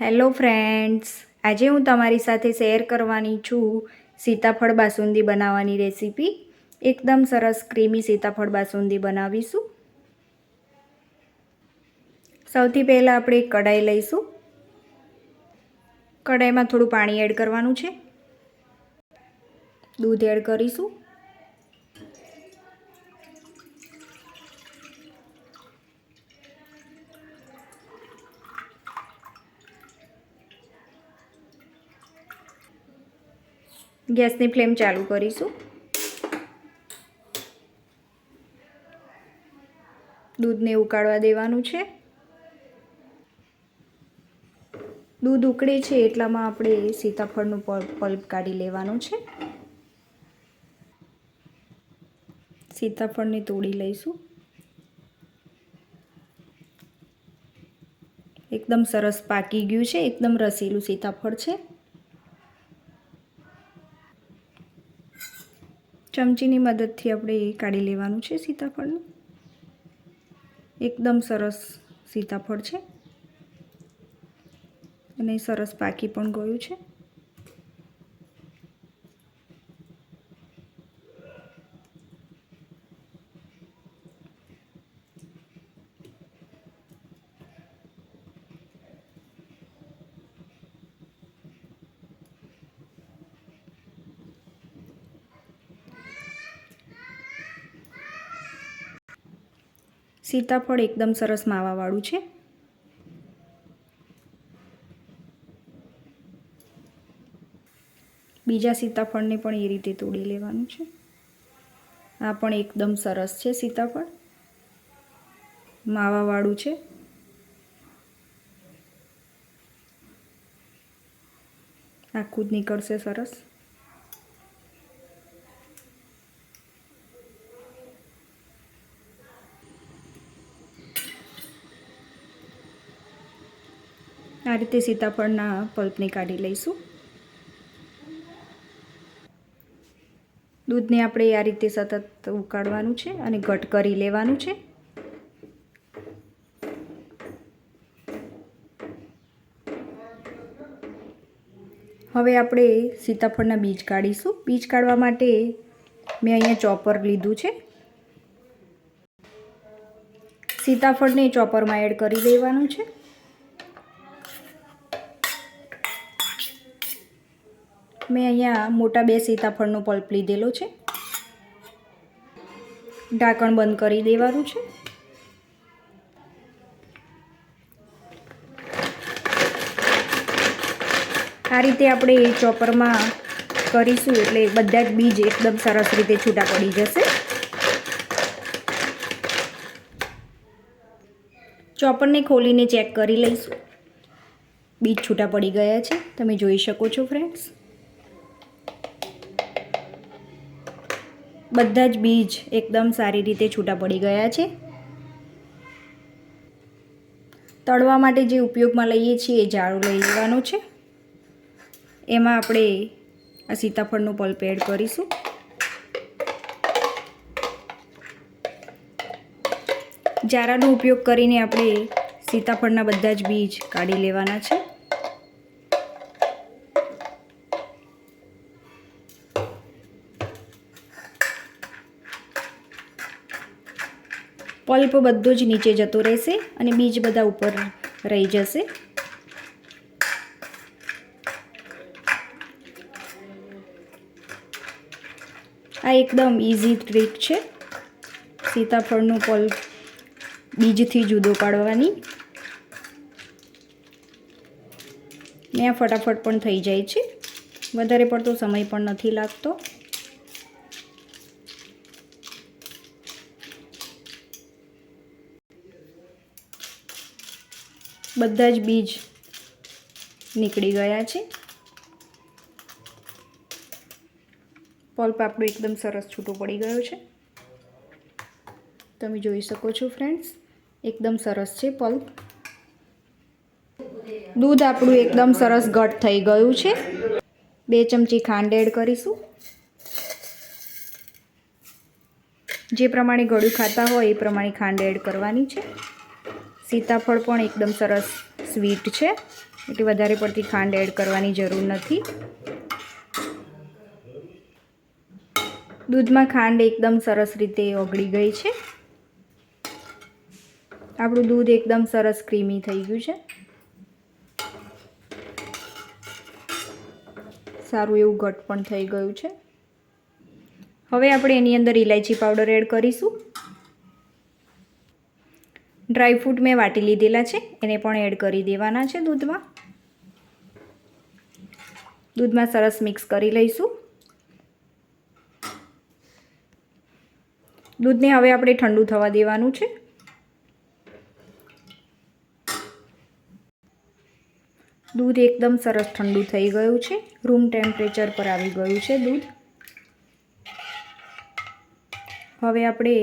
Hello friends, આજે હું તમારી સાથે શેર કરવાની છું સીતાફળ બાસુંદી બનાવવાની રેસીપી. એકદમ સરસ ક્રીમી સીતાફળ બાસુંદી બનાવીશું. સૌથી પહેલાં આપણે એક કઢાઈ લઈશું. કઢાઈમાં થોડું પાણી એડ કરવાનું છે. દૂધ એડ કરીશું. ગેસની ફ્લેમ ચાલુ કરીશું. દૂધને ઉકાળવા દેવાનું છે. દૂધ ઉકળે છે એટલામાં આપણે સીતાફળનું પલ્પ કાઢી લેવાનું છે. સીતાફળને તોડી લઈશું. એકદમ સરસ પાકી ગયું છે, એકદમ રસીલું સીતાફળ છે. ચમચીની મદદથી આપણે કાઢી લેવાનું છે સીતાફળનું. એકદમ સરસ સીતાફળ છે. અને સરસ પાકી પણ ગયું છે. સીતાફળ એકદમ સરસ માવાવાળું છે. બીજા સીતાફળને પણ એ રીતે તોડી લેવાનું છે. આ પણ એકદમ સરસ છે સીતાફળ માવાવાળું છે. આખું જ નીકળશે સરસ. આ રીતે સીતાફળના પલ્પને કાઢી લઈશું. દૂધને આપણે આ રીતે સતત ઉકાળવાનું છે અને ઘટ કરી લેવાનું છે. હવે આપણે સીતાફળના બીજ કાઢીશું. બીજ કાઢવા માટે મેં અહીંયા ચોપર લીધું છે. સીતાફળને ચોપરમાં એડ કરી દેવાનું છે. મેં અહીંયા મોટા બે સીતાફળનો પલ્પ લીધેલો છે. ઢાંકણ બંધ કરી દેવાનું છે. આ રીતે આપણે ચોપરમાં કરીશું એટલે બધા જ બીજ એકદમ સરસ રીતે છૂટા પડી જશે. ચોપરને ખોલીને ચેક કરી લઈશું. બીજ છૂટા પડી ગયા છે. તમે જોઈ શકો છો ફ્રેન્ડ્સ બધા જ બીજ એકદમ સારી રીતે છૂટા પડી ગયા છે. તળવા માટે જે ઉપયોગમાં લઈએ છીએ એ જાળું લઈ લેવાનું છે. એમાં આપણે આ સીતાફળનું પલ્પ એડ કરીશું. જારાનો ઉપયોગ કરીને આપણે સીતાફળના બધા જ બીજ કાઢી લેવાના છે. પલ્પ બધો જ નીચે જતો રહેશે અને બીજ બધા ઉપર રહી જશે. આ એકદમ ઇઝી ટ્રીક છે. સીતાફળનું પલ્પ બીજથી જુદો પાડવાની. ને ફટાફટ પણ થઈ જાય છે. વધારે પડતો સમય પણ નથી લાગતો. બધા જ બીજ નીકળી ગયા છે. પલ્પ આપણું એકદમ સરસ છૂટો પડી ગયો છે. તમે જોઈ શકો છો ફ્રેન્ડ્સ, એકદમ સરસ છે પલ્પ દૂધ આપણું એકદમ સરસ ઘટ થઈ ગયું છે. બે ચમચી ખાંડ એડ કરીશું. જે પ્રમાણે ગળ્યું ખાતા હોય એ પ્રમાણે ખાંડ એડ કરવાની છે. સીતાફળ પણ એકદમ સરસ સ્વીટ છે. એટલે વધારે પડતી ખાંડ એડ કરવાની જરૂર નથી. દૂધમાં ખાંડ એકદમ સરસ રીતે ઓગળી ગઈ છે. આપણું દૂધ એકદમ સરસ ક્રીમી થઈ ગયું છે. સારું એવું ઘટ પણ થઈ ગયું છે. હવે આપણે એની અંદર ઇલાયચી પાવડર એડ કરીશું. ડ્રાય ફ્રૂટ મેં વાટી લીધેલા છે. એને પણ એડ કરી દેવાના છે દૂધમાં. દૂધમાં સરસ મિક્સ કરી લઈશું. દૂધને હવે આપણે ઠંડુ થવા દેવાનું છે. દૂધ એકદમ સરસ ઠંડુ થઈ ગયું છે. રૂમ ટેમ્પરેચર પર આવી ગયું છે દૂધ. હવે આપણે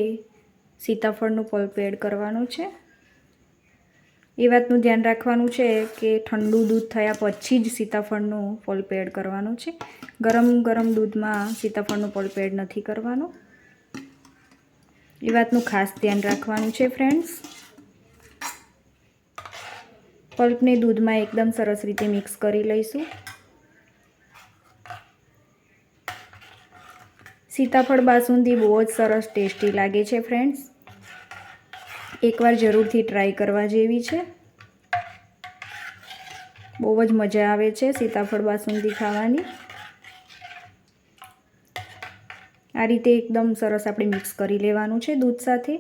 સીતાફળનું પલ્પ એડ કરવાનું છે. એ વાતનું ધ્યાન રાખવાનું છે કે ઠંડુ દૂધ થયા પછી જ સીતાફળનું પલ્પ એડ કરવાનું છે. ગરમ ગરમ દૂધમાં સીતાફળનું પલ્પ એડ નથી કરવાનું. એ વાતનું ખાસ ધ્યાન રાખવાનું છે ફ્રેન્ડ્સ. પલ્પને દૂધમાં એકદમ સરસ રીતે મિક્સ કરી લઈશું. સીતાફળ બાસુંદી બહુ જ સરસ ટેસ્ટી લાગે છે ફ્રેન્ડ્સ. એકવાર જરૂરથી ટ્રાય કરવા જેવી છે. બહુ જ મજા આવે છે સીતાફળ બાસુંદી ખાવાની. આ રીતે એકદમ સરસ આપણે મિક્સ કરી લેવાનું છે દૂધ સાથે.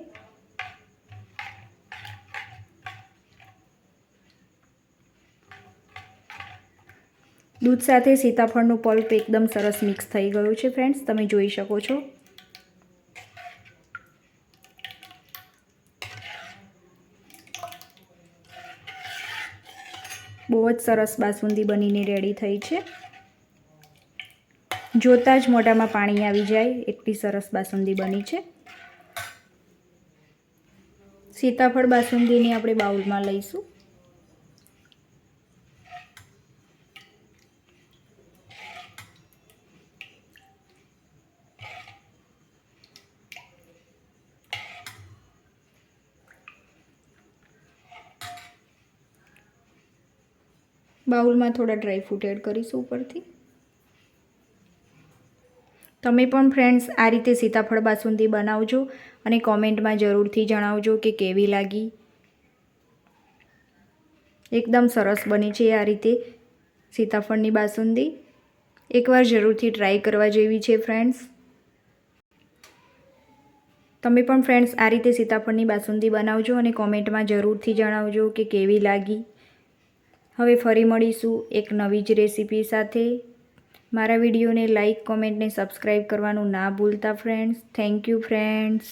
દૂધ સાથે સીતાફળનું પલ્પ એકદમ સરસ મિક્સ થઈ ગયું છે ફ્રેન્ડ્સ તમે જોઈ શકો છો. બહુ જ સરસ બાસુંદી બનીને રેડી થઈ છે. જોતાં જ મોઢામાં પાણી આવી જાય, એટલી સરસ બાસુંદી બની છે. સીતાફળ બાસુંદીને આપણે બાઉલમાં લઈશું. બાઉલમાં થોડા ડ્રાયફ્રૂટ એડ કરીશું ઉપરથી. તમે પણ ફ્રેન્ડ્સ આ રીતે સીતાફળ બાસુંદી બનાવજો અને કોમેન્ટમાં જરૂરથી જણાવજો કે કેવી લાગી. એકદમ સરસ બની છે આ રીતે સીતાફળની બાસુંદી. એકવાર જરૂરથી ટ્રાય કરવા જેવી છે ફ્રેન્ડ્સ તમે પણ ફ્રેન્ડ્સ આ રીતે સીતાફળની બાસુંદી બનાવજો અને કોમેન્ટમાં જરૂરથી જણાવજો કે કેવી લાગી. હવે ફરી મળીશું એક નવી જ રેસીપી સાથે. મારા વિડીયોને લાઇક કોમેન્ટને સબસ્ક્રાઈબ કરવાનું ના ભૂલતા ફ્રેન્ડ્સ થેન્ક યુ ફ્રેન્ડ્સ